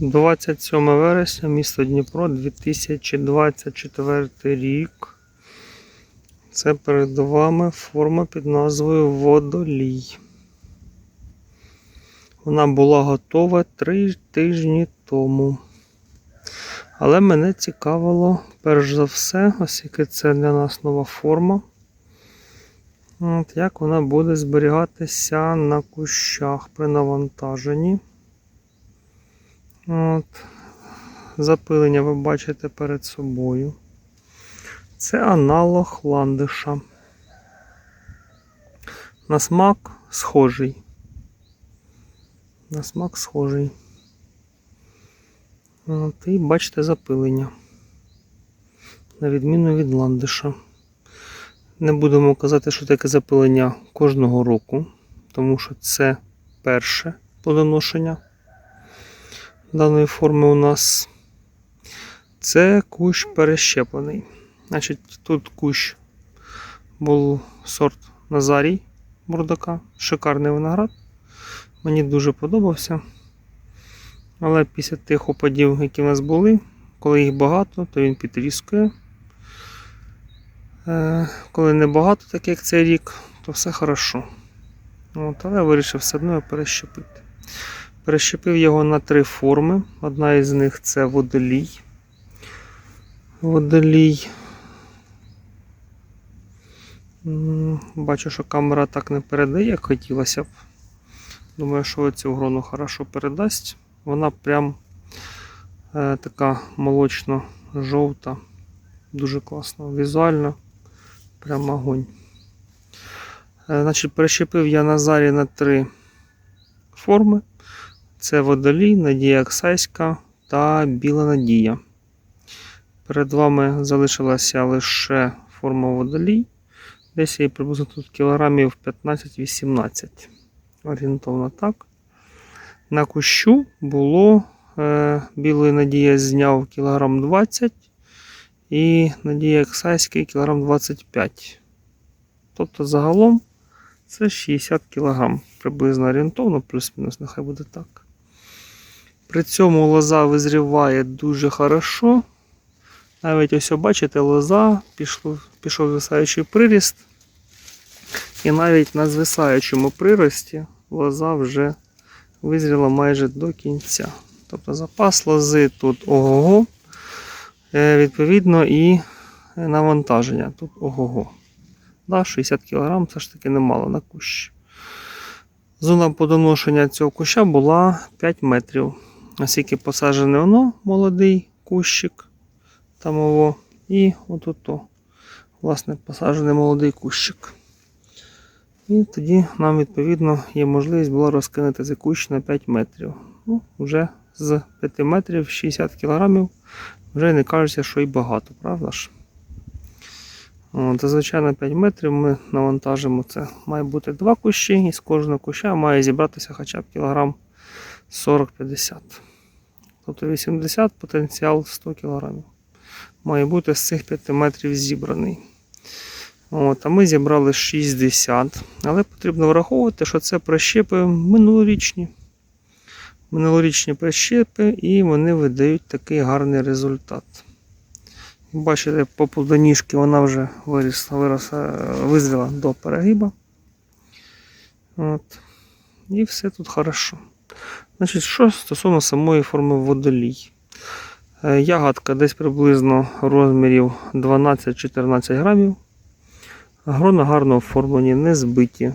27 вересня, місто Дніпро, 2024 рік. Це перед вами форма під назвою Водолій. Вона була готова 3 тижні тому. Але мене цікавило, перш за все, оскільки це для нас нова форма. От, як вона буде зберігатися на кущах при навантаженні. От. Запилення ви бачите перед собою. Це аналог ландиша. На смак схожий. На смак схожий. От, і бачите запилення. На відміну від ландиша. Не будемо казати, що таке запилення кожного року, тому що це перше плодоношення даної форми у нас. Це кущ перещеплений. Значить, тут кущ був сорт Назарій Бурдака. Шикарний виноград. Мені дуже подобався. Але після тих опадів, які в нас були, коли їх багато, то він підрізкує. Е, Коли небагато, так як цей рік, то все хорошо. От, але я вирішив все одно перещепити. Перещепив його на три форми. Одна із них це водолій. Водолій. Бачу, що камера так не передає, як хотілося б. Думаю, що цю грону хорошо передасть. Вона прям е, така молочно-жовта. Дуже класно. Візуально прям огонь. Е, значить, перещепив я Назарі на три форми. Це водолій, Надія Аксайська та Біла Надія. Перед вами залишилася лише форма водолій. Десь її приблизно тут кілограмів 15-18. Орієнтовно так. На кущу було е, білої Надія зняв кілограм 20 і Надія Аксайський кілограм 25. Тобто загалом це 60 кг. Приблизно орієнтовно, плюс-мінус, нехай буде так. При цьому лоза визріває дуже хорошо. Навіть ось бачите, лоза пішло, пішов звисаючий приріст. І навіть на звисаючому прирості лоза вже визріла майже до кінця. Тобто запас лози тут ого-го. Е, Відповідно, і навантаження тут ого-го. Да, 60 кг це ж таки немало на кущ. Зона подоношення цього куща була 5 метрів. Оскільки посаджене воно, молодий кущик. Там ово, і отут, власне, посаджений молодий кущик. І тоді нам, відповідно, є можливість була розкинути цей кущ на 5 метрів. Ну, вже з 5 метрів 60 кг вже не кажеться, що й багато, правда ж? Зазвичай на 5 метрів ми навантажимо це. Має бути два кущі, і з кожного куща має зібратися хоча б кілограм 40-50. Тобто 80 потенціал 100 кг. Має бути з цих 5 метрів зібраний. От, А ми зібрали 60. Але потрібно враховувати, що це прищепи минулорічні. Минулорічні прищепи, і вони видають такий гарний результат. Бачите, по плодоніжки вона вже вирісла, виросла, визріла до перегиба. От. І все тут хорошо. Значить, що стосовно самої форми водолій. Е, Ягодка десь приблизно розмірів 12-14 грамів. Грона гарно оформлені, не збиті.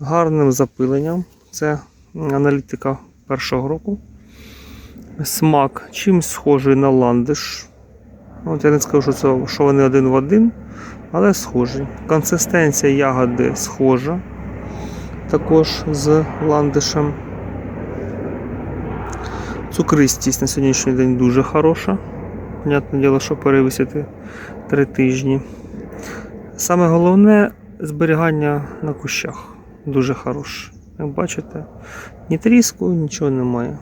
Гарним запиленням. Це аналітика першого року. Смак чимсь схожий на ландиш. От Я не скажу, що, це, що вони один в один, але схожі. Консистенція ягоди схожа, також з ландишем. Цукристість на сьогоднішній день дуже хороша. Понятне діло, що перевисити 3 тижні. Саме головне зберігання на кущах дуже хороше. Як бачите, ні тріску, нічого немає.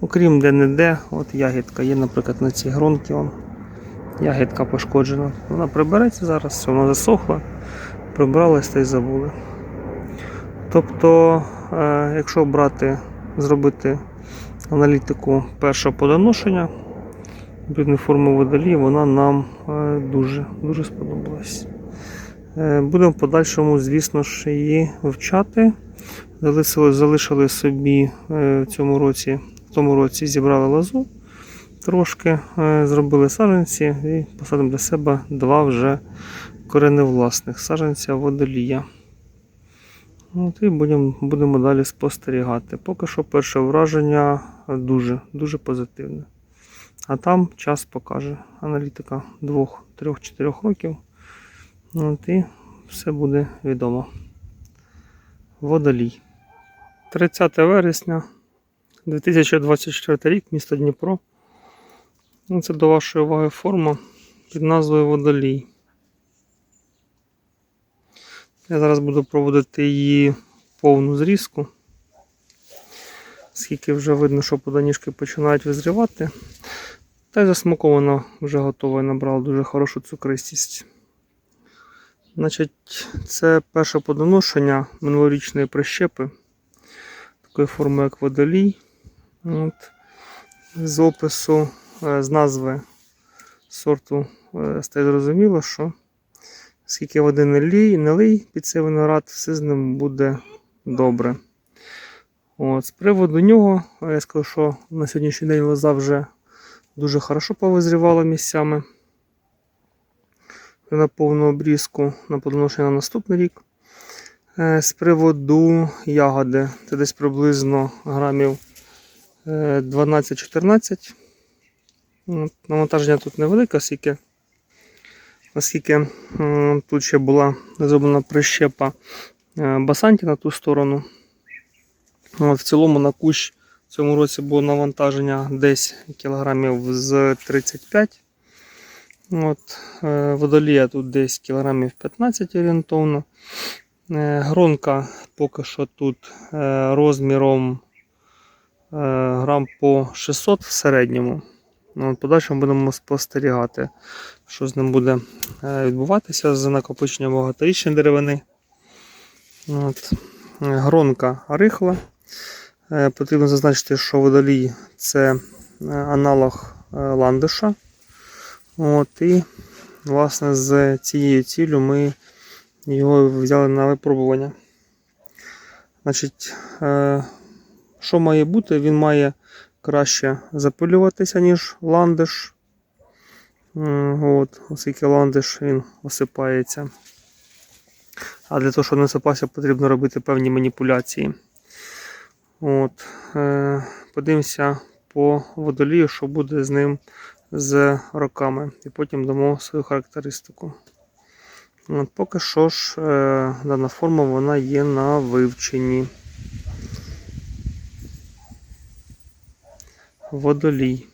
Окрім де-не-де, от ягідка є, наприклад, на цій гронці. Ягідка пошкоджена. Вона прибереться зараз, все, вона засохла, прибралась та й забули. Тобто, е, якщо брати, зробити аналітику першого подоношення форми водолій, вона нам е, дуже, дуже сподобалась. Е, Будемо в подальшому, звісно ж, її вивчати. Залишили, залишили собі е, в цьому році, в тому році зібрали лозу трошки, зробили саджанці і посадимо для себе два вже кореневласних саджанця водолія. От і будемо, будемо далі спостерігати. Поки що перше враження дуже, дуже позитивне. А там час покаже. Аналітика 2, 3, 4 років. От і все буде відомо. Водолій. 30 вересня 2024 рік, місто Дніпро. Ну, Це до вашої уваги форма під назвою Водолій. Я зараз буду проводити її повну зрізку. Скільки вже видно, що поданіжки починають визрівати. Та й засмакована вже готова і набрала дуже хорошу цукристість. Значить, це перше подоношення минулорічної прищепи. Такої форми, як водолій. От. З опису, е, з назви сорту е, стає зрозуміло, що скільки води не лій, не лий під цей виноград, все з ним буде добре. От, з приводу нього, е, я скажу, що на сьогоднішній день лоза вже дуже хорошо повизрівала місцями. На повну обрізку на подоношення на наступний рік. Е, З приводу ягоди, це десь приблизно грамів е, 12-14. Навантаження тут невелике, оскільки, оскільки тут ще була зроблена прищепа е, басанті на ту сторону. От, в цілому на кущ в цьому році було навантаження десь кілограмів з 35. От, е, водолія тут десь кілограмів 15 орієнтовно. Е, Гронка поки що тут е, розміром грам по 600 в середньому. Ну, В подальшому будемо спостерігати, що з ним буде відбуватися з накопиченням багаторічної деревини. От. Гронка рихла. Е, Потрібно зазначити, що водолій це е, аналог е, ландиша. От, і, власне, з цією ціллю ми його взяли на випробування. Значить, що має бути? Він має краще запилюватися, ніж ландиш. От, оскільки ландиш він осипається. А для того, щоб не осипався, потрібно робити певні маніпуляції. От, е, подивимося по водолію, що буде з ним з роками. І потім дамо свою характеристику. От, поки що ж, е, дана форма вона є на вивченні. Водолій.